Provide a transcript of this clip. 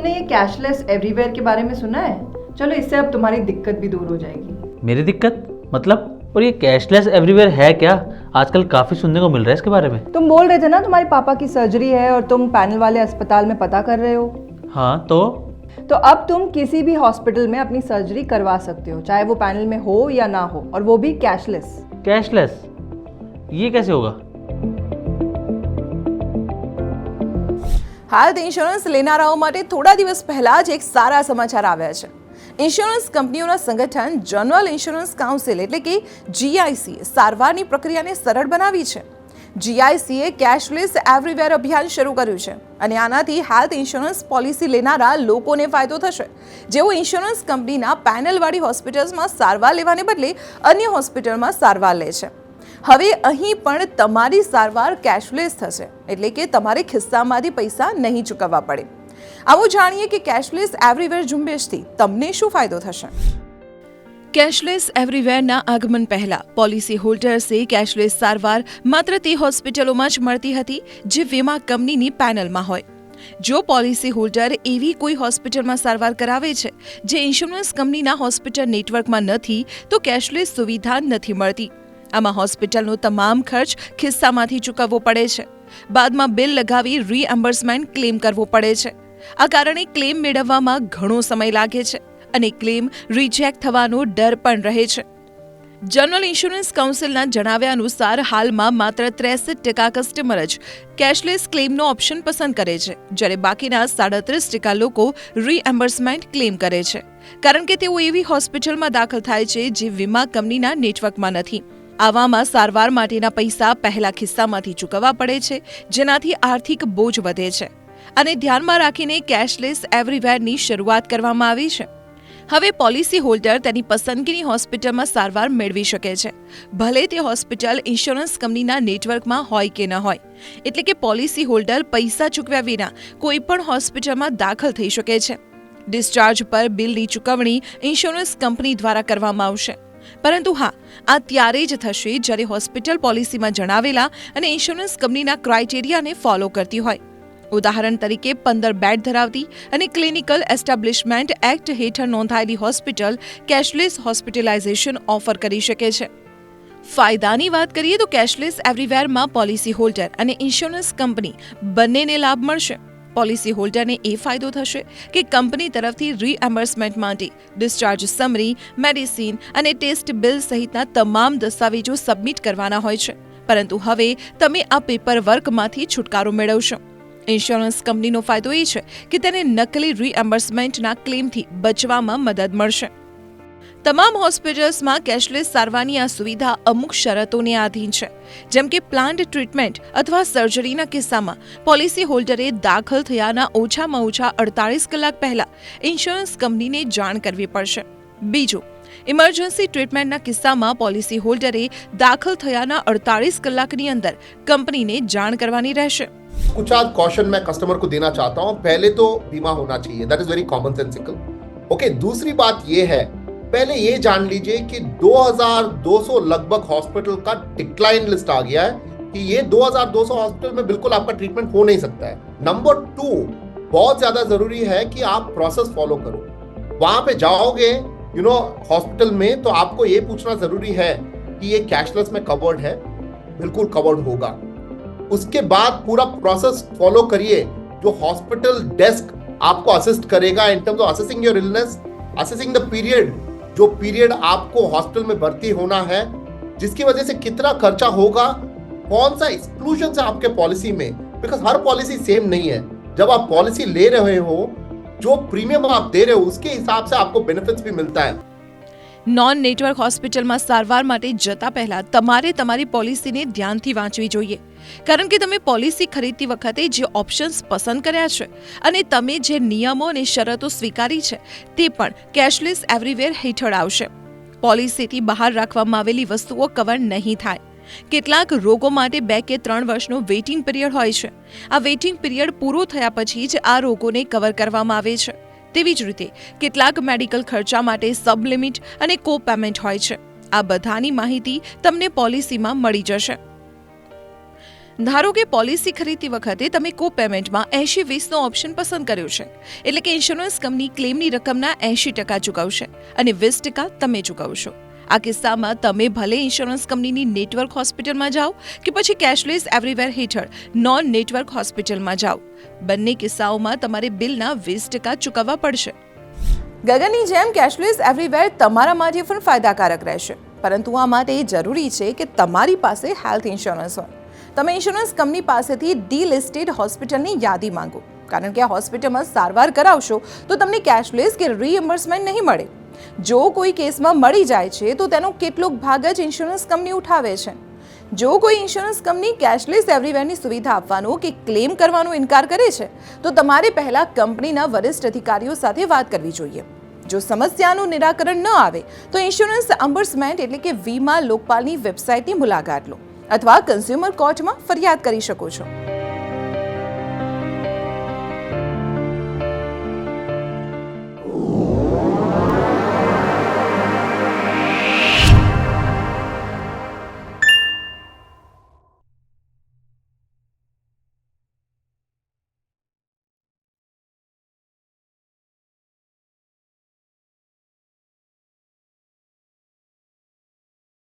तुमने ये cashless everywhere के बारे में सुना है? चलो इससे अब तुम्हारी दिक्कत भी दूर हो जाएगी। मेरी दिक्कत? मतलब? और ये कैशलेस एवरीवेयर है क्या? आजकल काफ़ी सुनने को मिल रहा है इसके बारे में। तुम बोल रहे थे ना तुम्हारे पापा की सर्जरी है और तुम पैनल वाले अस्पताल में पता कर रहे हो। हाँ तो? तो अब तुम किसी भी हॉस्पिटल में अपनी सर्जरी करवा सकते हो चाहे वो पैनल में हो या ना हो और वो भी कैशलेस कैशलेस ये कैसे होगा? હાલ ઇન્સ્યોરન્સ લેનારાઓ માટે થોડા દિવસ પહેલા જ એક સારા સમાચાર આવ્યા છે. ઇન્સ્યોરન્સ કંપનીઓના સંગઠન જનરલ ઇન્સ્યોરન્સ કાઉન્સિલ એટલે કે જીઆઈસી સારવારની પ્રક્રિયાને સરળ બનાવી છે. જીઆઈસીએ કેશલેસ એવરીવેર અભિયાન શરૂ કર્યું છે અને આનાથી હેલ્થ ઇન્સ્યોરન્સ પોલિસી લેનારા લોકોને ફાયદો થશે. જેઓ ઇન્સ્યોરન્સ કંપનીના પેનલવાળી હોસ્પિટલ્સમાં સારવાર લેવાને બદલે અન્ય હોસ્પિટલમાં સારવાર લે છે. હવે અહીં પણ તમારી સારવાર કેશલેસ થશે, એટલે કે તમારે ખિસ્સામાંથી પૈસા નહીં ચૂકવવા પડે. આવો જાણીએ કે કેશલેસ એવરીવેર ઝુંબેશથી તમને શું ફાયદો થશે? કેશલેસ એવરીવેરના આગમન પહેલા પોલિસી હોલ્ડર્સે કેશલેસ સારવાર માત્ર તે હોસ્પિટલોમાં જ મળતી હતી, જે વીમા કંપનીની પેનલમાં હોય. જો પોલિસી હોલ્ડર એવી કોઈ હોસ્પિટલમાં સારવાર કરાવે છે, જે ઇન્સ્યોરન્સ કંપનીના હોસ્પિટલ નેટવર્કમાં નથી, તો કેશલેસ સુવિધા નથી મળતી. આમાં હોસ્પિટલનો તમામ ખર્ચ ખિસ્સામાંથી ચૂકવવો પડે છે. બાદમાં બિલ લગાવી રીએમ્બર્સમેન્ટ ક્લેમ કરવો પડે છે. આ કારણે ક્લેમ મેળવવામાં ઘણો સમય લાગે છે અને ક્લેમ રિજેક્ટ થવાનો ડર પણ રહે છે. જનરલ ઇન્સ્યોરન્સ કાઉન્સિલના જણાવ્યા અનુસાર હાલમાં માત્ર ત્રેસઠ ટકા કસ્ટમર જ કેશલેસ ક્લેમનો ઓપ્શન પસંદ કરે છે, જ્યારે બાકીના સાડત્રીસ ટકા લોકો રીએમ્બર્સમેન્ટ ક્લેમ કરે છે. કારણ કે તેઓ એવી હોસ્પિટલમાં દાખલ થાય છે જે વીમા કંપનીના નેટવર્કમાં નથી. આવામાં સારવાર માટેના પૈસા પહેલા ખિસ્સામાંથી ચૂકવવા પડે છે, જેનાથી આર્થિક બોજ વધે છે. અને ધ્યાનમાં રાખીને કેશલેસ એવરીવેરની શરૂઆત કરવામાં આવી છે. હવે પોલિસી હોલ્ડર તેની પસંદગીની હોસ્પિટલમાં સારવાર મેળવી શકે છે. ભલે તે હોસ્પિટલ ઇન્સ્યોરન્સ કંપનીના નેટવર્કમાં હોય કે ન હોય. એટલે કે પોલિસી હોલ્ડર પૈસા ચૂકવ્યા વિના કોઈ પણ હોસ્પિટલમાં દાખલ થઈ શકે છે. ડિસ્ચાર્જ પર બિલની ચૂકવણી ઇન્સ્યોરન્સ કંપની દ્વારા કરવામાં આવશે. પરંતુ હા, આ ત્યારે જ થશે જ્યારે હોસ્પિટલ પોલિસીમાં જણાવેલા અને ઇન્સ્યોરન્સ કંપનીના ક્રાઇટેરિયાને ફોલો કરતી હોય. ઉદાહરણ તરીકે, પંદર બેડ ધરાવતી અને ક્લિનિકલ એસ્ટાબ્લિશમેન્ટ એક્ટ હેઠળ નોંધાયેલી હોસ્પિટલ કેશલેસ હોસ્પિટલાઇઝેશન ઓફર કરી શકે છે. ફાયદાની વાત કરીએ તો કેશલેસ એવરીવેરમાં પોલિસી હોલ્ડર અને ઇન્સ્યોરન્સ કંપની બંનેને લાભ મળશે. પોલિસી હોલ્ડરને એ ફાયદો થશે કે કંપની તરફથી રીએમ્બર્સમેન્ટ માટે ડિસ્ચાર્જ સમરી મેડિસિન અને ટેસ્ટ બિલ સહિતના તમામ દસ્તાવેજો સબમિટ કરવાના હોય છે. પરંતુ હવે તમે આ પેપર વર્કમાંથી છુટકારો મેળવશો. ઇન્સ્યોરન્સ કંપનીનો ફાયદો એ છે કે તેને નકલી રીએમ્બર્સમેન્ટના ક્લેમથી બચવામાં મદદ મળશે. તમામ હોસ્પિટલ્સમાં કેશલેસ સારવારની આ સુવિધા અમુક શરતોને આધીન છે જેમ કે પ્લાન્ટ ટ્રીટમેન્ટ અથવા સર્જરીના કિસ્સામાં પોલિસી હોલ્ડરે દાખલ થયાના ઓછામાં ઓછા અડતાળીસ કલાક પહેલા ઇન્સ્યોરન્સ કંપનીને જાણ કરવી પડશે બીજું ઇમરજન્સી ટ્રીટમેન્ટના કિસ્સામાં પોલિસી હોલ્ડરે દાખલ થયાના અડતાળીસ કલાકની અંદર કંપનીને જાણ કરવાની રહેશે कुछ आज कॉशन मैं कस्टमर को देना चाहता हूं पहले तो बीमा होना चाहिए that is very common sensical okay दूसरी बात ये है पहले ये जान लीजिए कि 2200 लगभग हॉस्पिटल का डिक्लाइन लिस्ट आ गया है कि ये 2200 हॉस्पिटल में बिल्कुल आपका ट्रीटमेंट हो नहीं सकता है। नंबर टू बहुत ज़्यादा ज़रूरी है कि आप प्रोसेस फॉलो करो। वहाँ पे जाओगे यू नो हॉस्पिटल में तो आपको ये पूछना ज़रूरी है कि ये कैशलेस में कवर्ड है। बिल्कुल कवर्ड होगा। उसके बाद पूरा प्रोसेस फॉलो करिए। जो हॉस्पिटल डेस्क आपको असिस्ट करेगा in terms of assessing your illness assessing the period जो पीरियड आपको हॉस्टल में भर्ती होना है, जिसकी वजह से कितना खर्चा होगा, कौन सा एक्सक्लूजन है आपके पॉलिसी में? बिकॉज़ हर पॉलिसी सेम नहीं है। जब आप पॉलिसी ले रहे हो, जो प्रीमियम आप दे रहे हो, उसके हिसाब से आपको बेनिफिट्स भी मिलता है। નોન નેટવર્ક હોસ્પિટલમાં સારવાર માટે જતા પહેલા તમારે તમારી પોલિસીને ધ્યાનથી વાંચવી જોઈએ. કારણ કે તમે પોલિસી ખરીદતી વખતે જે ઓપ્શન્સ પસંદ કર્યા છે અને તમે જે નિયમો અને શરતો સ્વીકારી છે તે પણ કેશલેસ એવરીવેર હેઠળ આવશે. પોલિસીથી બહાર રાખવામાં આવેલી વસ્તુઓ કવર નહીં થાય. કેટલાક રોગો માટે બે કે ત્રણ વર્ષનો વેઇટિંગ પીરિયડ હોય છે. આ વેઇટિંગ પિરિયડ પૂરો થયા પછી જ આ રોગોને કવર કરવામાં આવે છે. તેવી જ રીતે કેટલાક મેડિકલ ખર્ચા માટે સબ લિમિટ અને કો પેમેન્ટ હોય છે. આ બધાની માહિતી તમને પોલિસીમાં મળી જશે. ધારો કે પોલિસી ખરીદતી વખતે તમે કો પેમેન્ટમાં એંશી વીસનો ઓપ્શન પસંદ કર્યો છે, એટલે કે ઇન્સ્યોરન્સ કંપની ક્લેમની રકમના એંશી ટકા ચૂકવશે અને વીસ ટકા તમે ચૂકવશો. આ કિસ્સામાં તમે ભલે ઇન્સ્યોરન્સ કંપનીની નેટવર્ક હોસ્પિટલમાં જાઓ કે પછી કેશલેસ એવરીવેર હેઠળ નોન નેટવર્ક હોસ્પિટલમાં જાઓ. બંને કિસ્સાઓમાં તમારે બિલના વીસ ટકા ચૂકવવા પડશે. ગગનની જેમ કેશલેસ એવરીવેર તમારા માટે પણ ફાયદાકારક રહેશે. પરંતુ આ માટે એ જરૂરી છે કે તમારી પાસે હેલ્થ ઇન્સ્યોરન્સ હોય. તમે ઇન્સ્યોરન્સ કંપની પાસેથી ડી લિસ્ટેડ હોસ્પિટલની યાદી માંગો. કારણ કે આ હોસ્પિટલમાં સારવાર કરાવશો તો તમને કેશલેસ કે રીએમ્બર્સમેન્ટ નહીં મળે. જો કોઈ કેસમાં મળી જાય છે, તો તેનો કેટલોક ભાગ જ ઇન્સ્યોરન્સ કંપની ઉઠાવે છે. જો કોઈ ઇન્સ્યોરન્સ કંપની કેશલેસ એવરીવેરની સુવિધા આપવાનો કે ક્લેમ કરવાનો ઇનકાર કરે છે, તો તમારે પહેલાં કંપનીના વરિષ્ઠ અધિકારીઓ સાથે વાત કરવી જોઈએ. જો સમસ્યાનું નિરાકરણ ન આવે, તો ઇન્સ્યોરન્સ અમ્બર્સમેન્ટ એટલે કે વીમા લોકપાલની વેબસાઇટની મુલાકાત લો અથવા કન્ઝ્યુમર કોર્ટમાં ફરિયાદ કરી શકો છો.